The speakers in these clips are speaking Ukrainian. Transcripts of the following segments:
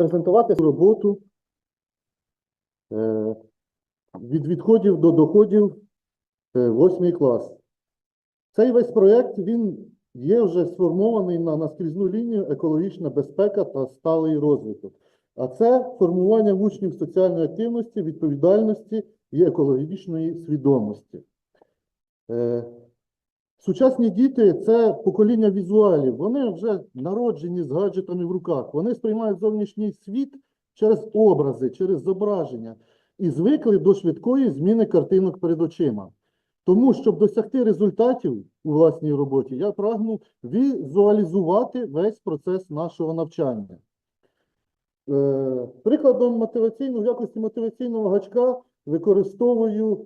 презентувати цю роботу е, від відходів до доходів е, восьмий клас. Цей весь проєкт він є вже сформований на наскрізну лінію екологічна безпека та сталий розвиток. А це формування учнів соціальної активності, відповідальності і екологічної свідомості. Сучасні діти це покоління візуалів. Вони вже народжені з гаджетами в руках. Вони сприймають зовнішній світ через образи, через зображення і звикли до швидкої зміни картинок перед очима. Тому, щоб досягти результатів у власній роботі, я прагну візуалізувати весь процес нашого навчання. Е, Прикладом мотиваційного, в якості мотиваційного гачка використовую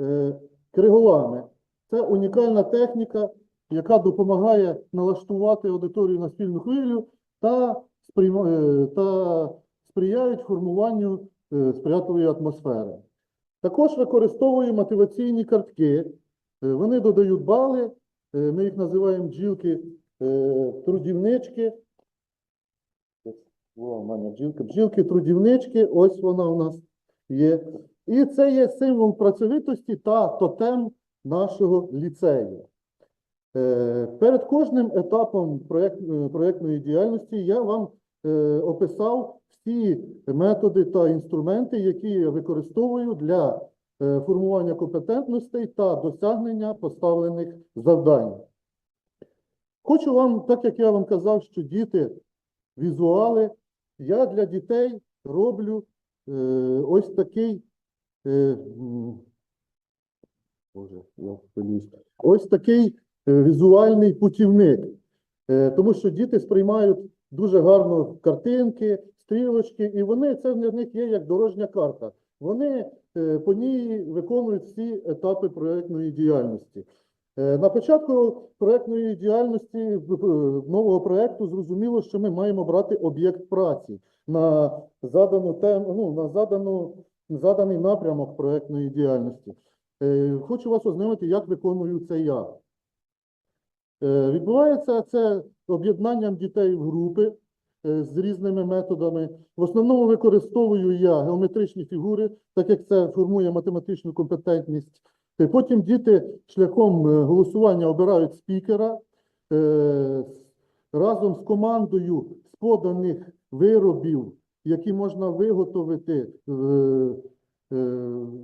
е, криголами. Це унікальна техніка, яка допомагає налаштувати аудиторію на спільну хвилю та, е, та сприяють формуванню е, сприятливої атмосфери. Також використовую мотиваційні картки. Е, Вони додають бали, ми їх називаємо бджілки трудівнички. О, мене бджілка. Бджілки трудівнички, ось вона у нас є. І це є символ працьовитості та тотем нашого ліцею. Е, Перед кожним етапом е, проєктної діяльності я вам е, описав всі методи та інструменти, які я використовую для формування компетентностей та досягнення поставлених завдань. Хочу вам, так як я вам казав, що діти візуали, я для дітей роблю ось такий. Боже, я. Ось такий е, візуальний путівник. Е, тому що діти сприймають дуже гарно картинки, стрілочки, і вони це для них є як дорожня карта. Вони е, по ній виконують всі етапи проєктної діяльності. На початку проєктної діяльності нового проєкту зрозуміло, що ми маємо брати об'єкт праці на задану тему, ну, на задану, заданий напрямок проєктної діяльності. Е, Хочу вас ознайомити, як виконую це я. Е, Відбувається це об'єднанням дітей в групи е, з різними методами. В основному використовую я геометричні фігури, так як це формує математичну компетентність. Потім діти шляхом голосування обирають спікера разом з командою з поданих виробів, які можна виготовити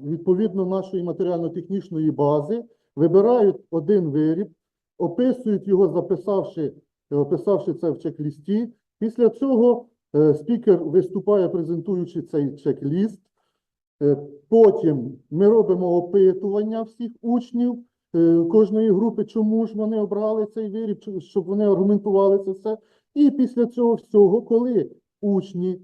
відповідно нашої матеріально-технічної бази, вибирають один виріб, описують його, записавши, е, описавши це в чек-лісті. Після цього е, спікер виступає, презентуючи цей чек-ліст. Е, Потім ми робимо опитування всіх учнів е, кожної групи, чому ж вони обрали цей виріб, щоб вони аргументували це все. І після цього всього, коли учні, е,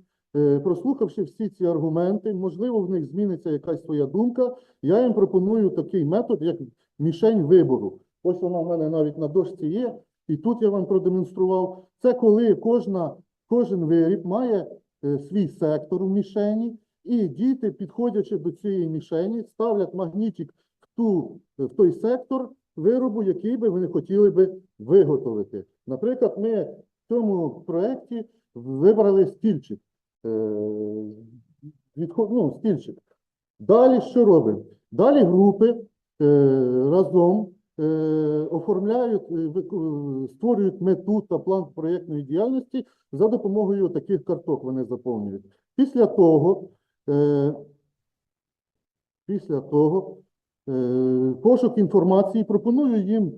прослухавши всі ці аргументи, можливо, в них зміниться якась своя думка, я їм пропоную такий метод, як мішень вибору. Ось вона в мене навіть на дошці є, і тут я вам продемонстрував. Це коли кожна, кожен виріб має е, свій сектор у мішені, і діти, підходячи до цієї мішені, ставлять магнітик в, ту, в той сектор виробу, який би вони хотіли би виготовити. Наприклад, ми в цьому проєкті вибрали стільчик. Е, відход, ну, стільчик. Далі що робимо? Далі групи е, разом е, оформляють, створюють мету та план проєктної діяльності за допомогою таких карток вони заповнюють. Після того, після того пошук інформації пропоную їм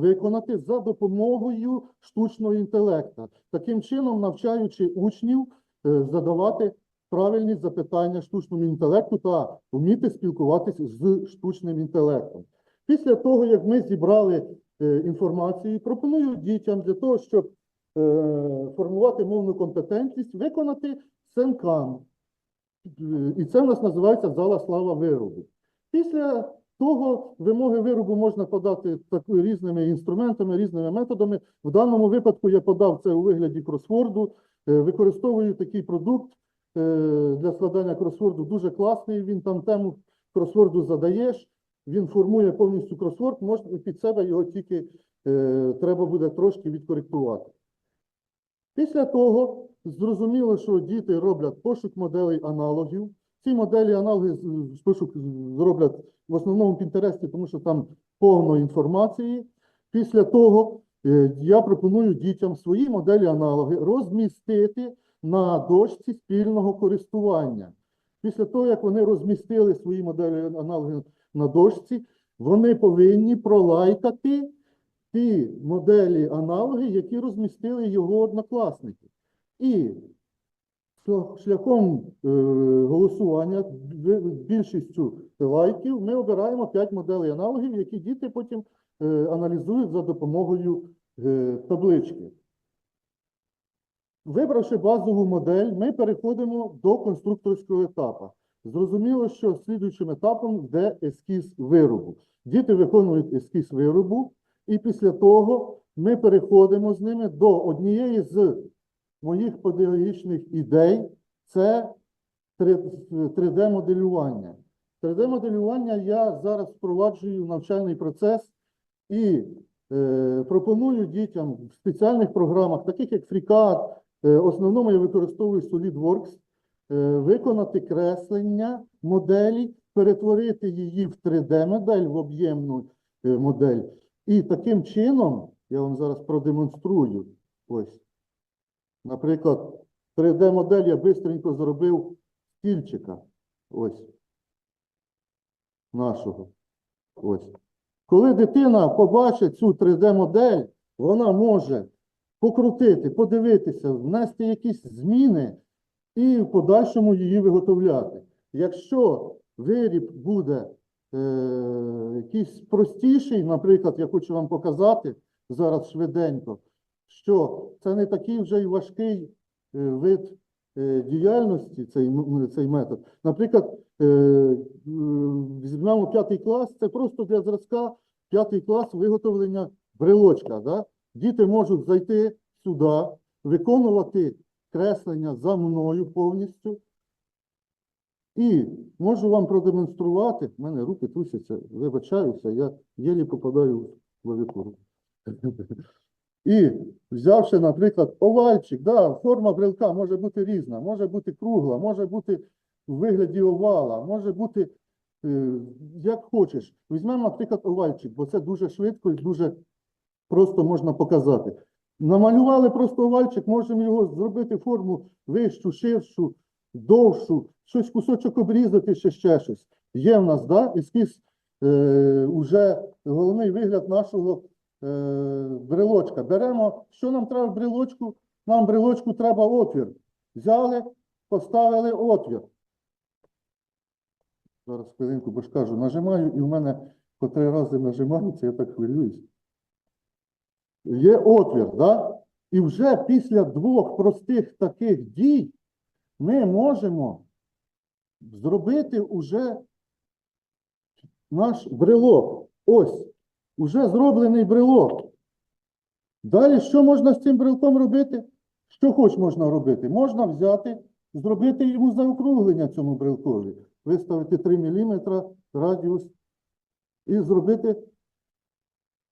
виконати за допомогою штучного інтелекту. Таким чином, навчаючи учнів задавати правильні запитання штучному інтелекту та вміти спілкуватися з штучним інтелектом. Після того, як ми зібрали е, інформацію, пропоную дітям для того, щоб е, формувати мовну компетентність, виконати сенкан. Е, І це в нас називається зала слава виробу. Після того вимоги виробу можна подати так, різними інструментами, різними методами. В даному випадку я подав це у вигляді кросворду. Е, Використовую такий продукт е, для складання кросворду. Дуже класний. Він там тему кросворду задаєш, він формує повністю кросворд, можна під себе його тільки е, треба буде трошки відкоректувати. Після того зрозуміло, що діти роблять пошук моделей аналогів. Ці моделі аналоги пошук зроблять в основному в Пінтересті, тому що там повно інформації. Після того я пропоную дітям свої моделі аналоги розмістити на дошці спільного користування. Після того, як вони розмістили свої моделі аналоги на дошці, вони повинні пролайкати ті моделі аналоги, які розмістили його однокласники. І шляхом е, голосування більшістю лайків ми обираємо 5 моделей аналогів, які діти потім е, аналізують за допомогою е, таблички. Вибравши базову модель, ми переходимо до конструкторського етапу. Зрозуміло, що слідуючим етапом йде ескіз виробу. Діти виконують ескіз виробу, і після того ми переходимо з ними до однієї з моїх педагогічних ідей це 3D-моделювання. 3D-моделювання я зараз впроваджую в навчальний процес і е, пропоную дітям в спеціальних програмах, таких як FreeCAD, е, основному я використовую SolidWorks, е, виконати креслення моделі, перетворити її в 3D-модель, в об'ємну е, модель. І таким чином, я вам зараз продемонструю, ось, наприклад, 3D-модель я бистренько зробив стільчика, ось, нашого, ось. Коли дитина побачить цю 3D-модель, вона може покрутити, подивитися, внести якісь зміни і в подальшому її виготовляти. Якщо виріб буде е, якийсь простіший, наприклад, я хочу вам показати зараз швиденько, що це не такий вже й важкий е, вид діяльності, цей, цей метод. Наприклад, е, е, візьмемо п'ятий клас, це просто для зразка п'ятий клас виготовлення брелочка. Да? Діти можуть зайти сюди, виконувати креслення за мною повністю. І можу вам продемонструвати, в мене руки трусяться, вибачаюся, я єлі попадаю в клавіатуру. І взявши, наприклад, овальчик, да, форма брелка може бути різна, може бути кругла, може бути в вигляді овала, може бути е, як хочеш. Візьмемо, наприклад, овальчик, бо це дуже швидко і дуже просто можна показати. Намалювали просто овальчик, можемо його зробити форму вищу, ширшу, довшу, щось кусочок обрізати, ще ще щось. Є в нас, да, ескіз, е, уже головний вигляд нашого брелочка. Беремо, що нам треба в брелочку? Нам брелочку треба отвір. Взяли, поставили отвір. Зараз хвилинку, бо ж кажу, нажимаю, і в мене по три рази нажимається, я так хвилююсь. Є отвір, да? І вже після двох простих таких дій ми можемо зробити уже наш брелок. Ось, уже зроблений брелок. Далі, що можна з цим брелком робити? Що хоч можна робити? Можна взяти, зробити йому заокруглення цьому брелкові, виставити 3 мм радіус і зробити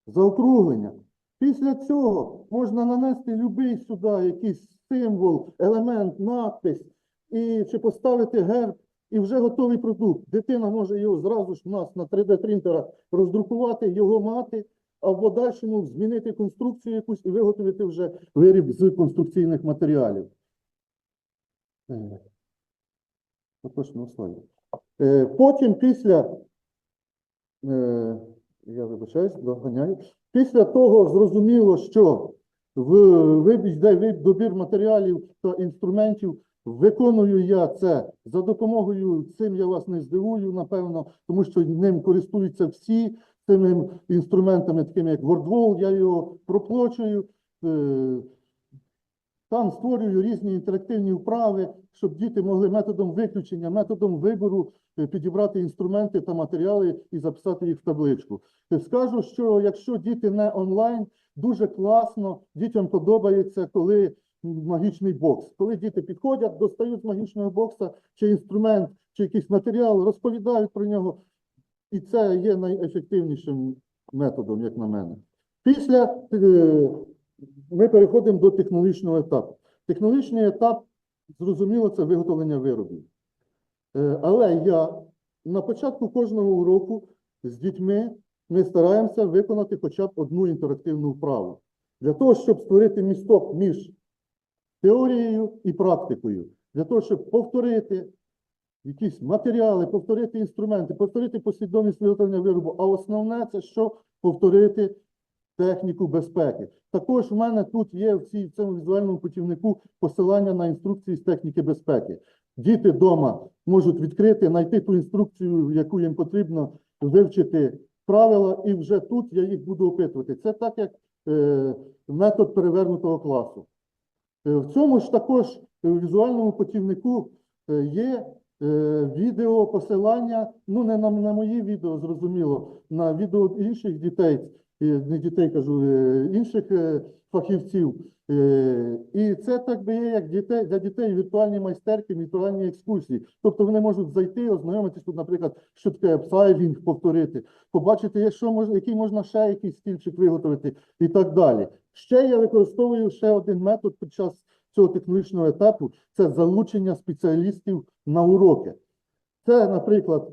заокруглення. Після цього можна нанести будь-який сюди якийсь символ, елемент, надпис, і, чи поставити герб, і вже готовий продукт. Дитина може його зразу ж у нас на 3D-принтера роздрукувати, його мати, а в подальшому змінити конструкцію якусь і виготовити вже виріб з конструкційних матеріалів. Е. Е, Потім після, е, я вибачаюсь, доганяю. Після того зрозуміло, що в йде вибір- добір матеріалів та інструментів. Виконую я це за допомогою цим я вас не здивую, напевно, тому що ним користуються всі цими інструментами, такими як WordWall, я його проплочую. е, Там створюю різні інтерактивні вправи, щоб діти могли методом виключення, методом вибору е, підібрати інструменти та матеріали і записати їх в табличку. Е, Скажу, що якщо діти не онлайн, дуже класно, дітям подобається, коли магічний бокс. Коли діти підходять, достають магічного бокса чи інструмент, чи якийсь матеріал, розповідають про нього. І це є найефективнішим методом, як на мене. Після е, ми переходимо до технологічного етапу. Технологічний етап, зрозуміло, це виготовлення виробів. Е, Але я на початку кожного уроку з дітьми ми стараємося виконати хоча б одну інтерактивну вправу. Для того, щоб створити місток між теорією і практикою, для того, щоб повторити якісь матеріали, повторити інструменти, повторити послідовність виготовлення виробу. А основне це що повторити техніку безпеки. Також в мене тут є в, цій, в цьому візуальному путівнику посилання на інструкції з техніки безпеки. Діти вдома можуть відкрити, знайти ту інструкцію, яку їм потрібно вивчити правила, і вже тут я їх буду опитувати. Це так, як е, метод перевернутого класу. Е, В цьому ж також візуальному путівнику е, є е, відео посилання, ну не на, на мої відео, зрозуміло, на відео інших дітей, не дітей кажу, е, інших е, фахівців. Е, І це так би є, як для дітей віртуальні майстерки, віртуальні екскурсії. Тобто вони можуть зайти, ознайомитись тут, наприклад, що таке апсайвінг повторити, побачити, якщо можна, який можна ще якийсь стільчик виготовити і так далі. Ще я використовую ще один метод під час цього технологічного етапу це залучення спеціалістів на уроки. Це, наприклад,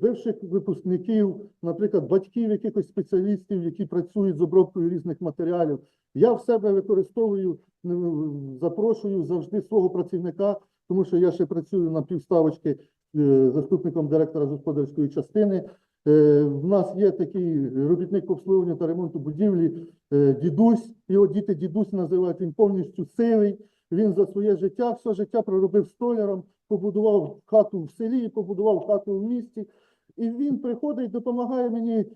бивших випускників, наприклад, батьків якихось спеціалістів, які працюють з обробкою різних матеріалів. Я в себе використовую, ну, запрошую завжди свого працівника, тому що я ще працюю на півставочки е, заступником директора господарської частини. Е, В нас є такий робітник по обслуговуванню та ремонту будівлі, е, дідусь, його діти дідусь називають, він повністю сивий. Він за своє життя, все життя проробив столяром, побудував хату в селі, побудував хату в місті. І він приходить, допомагає мені е,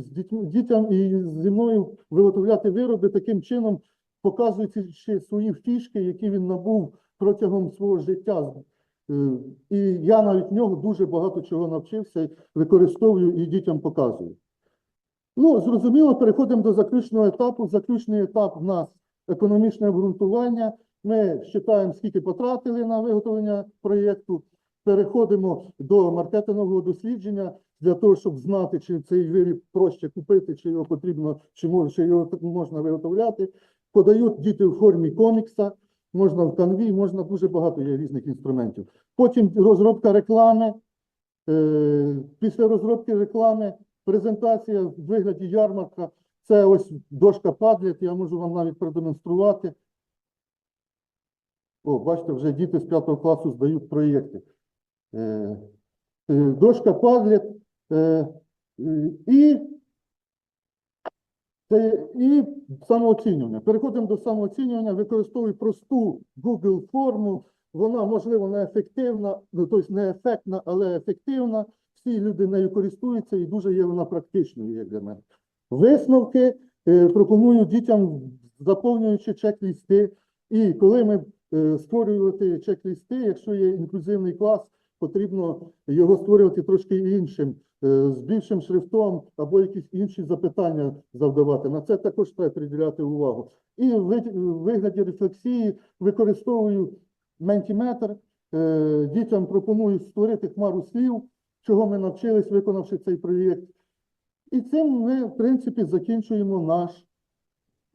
з дітьми, дітям і зі мною виготовляти вироби таким чином, показуючи свої фішки, які він набув протягом свого життя. Е, І я навіть в нього дуже багато чого навчився, використовую і дітям показую. Ну, зрозуміло, переходимо до заключного етапу. Заключний етап в нас економічне обґрунтування. Ми вважаємо, скільки потратили на виготовлення проєкту. Переходимо до маркетингового дослідження для того, щоб знати, чи цей виріб проще купити, чи його потрібно, чи може, його можна виготовляти. Подають діти в формі комікса, можна в канві, можна дуже багато є різних інструментів. Потім розробка реклами. Е, Після розробки реклами презентація в вигляді ярмарка. Це ось дошка Padlet, я можу вам навіть продемонструвати. О, бачите, вже діти з 5 класу здають проєкти. Е, е, Дошка е, І, і самооцінювання. Переходимо до самооцінювання. Використовую просту Google форму. Вона, можливо, не ефективна, ну, тобто не ефектна, але ефективна. Всі люди нею користуються і дуже є вона практичною, як для мене. Висновки е, пропоную дітям, заповнюючи чек-лісти. І коли ми створювати чек-лісти, якщо є інклюзивний клас, потрібно його створювати трошки іншим, е, з більшим шрифтом або якісь інші запитання завдавати. На це також треба приділяти увагу. І в вигляді рефлексії використовую ментіметр. Е, Дітям пропоную створити хмару слів, чого ми навчились, виконавши цей проєкт. І цим ми, в принципі, закінчуємо наш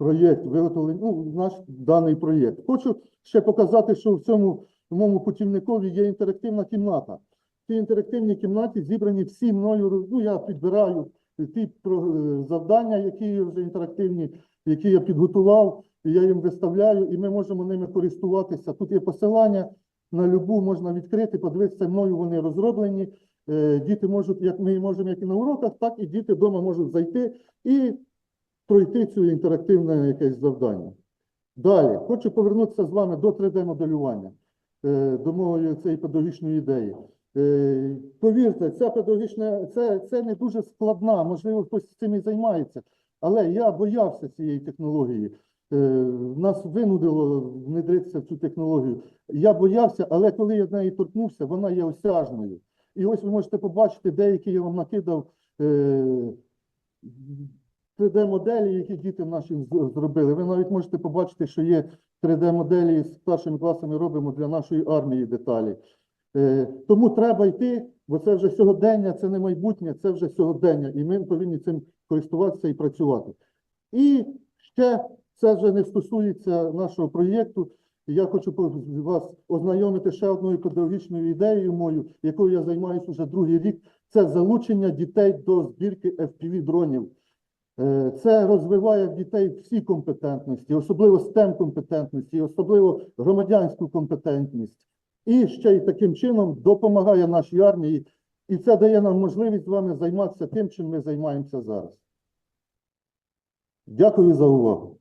проєкт, виготовлення, ну, наш даний проєкт. Хочу ще показати, що в цьому в моєму путівникові є інтерактивна кімната. В цій інтерактивній кімнаті зібрані всі мною, ну, я підбираю ті е, завдання, які вже інтерактивні, які я підготував, і я їм виставляю, і ми можемо ними користуватися. Тут є посилання на любу, можна відкрити, подивитися, мною вони розроблені. Е, Діти можуть, як ми можемо як і на уроках, так і діти вдома можуть зайти і пройти цю інтерактивне якесь завдання. Далі, хочу повернутися з вами до 3D-моделювання, е, до моєї цієї педагогічної ідеї. Е, Повірте, ця педагогічна, це, це не дуже складна, можливо, хтось цим і займається, але я боявся цієї технології. Е, Нас винудило внедритися в цю технологію. Я боявся, але коли я з неї торкнувся, вона є осяжною. І ось ви можете побачити, деякі я вам накидав 3D-моделі, які діти наші зробили. Ви навіть можете побачити, що є 3D-моделі з старшими класами робимо для нашої армії деталі. Е, Тому треба йти, бо це вже сьогодення, це не майбутнє, це вже сьогодення. І ми повинні цим користуватися і працювати. І ще це вже не стосується нашого проєкту. Я хочу вас ознайомити ще одною педагогічною ідеєю мою, якою я займаюся вже другий рік. Це залучення дітей до збірки FPV-дронів. Е, Це розвиває в дітей всі компетентності, особливо STEM компетентності, особливо громадянську компетентність. І ще й таким чином допомагає нашій армії. І це дає нам можливість з вами займатися тим, чим ми займаємося зараз. Дякую за увагу.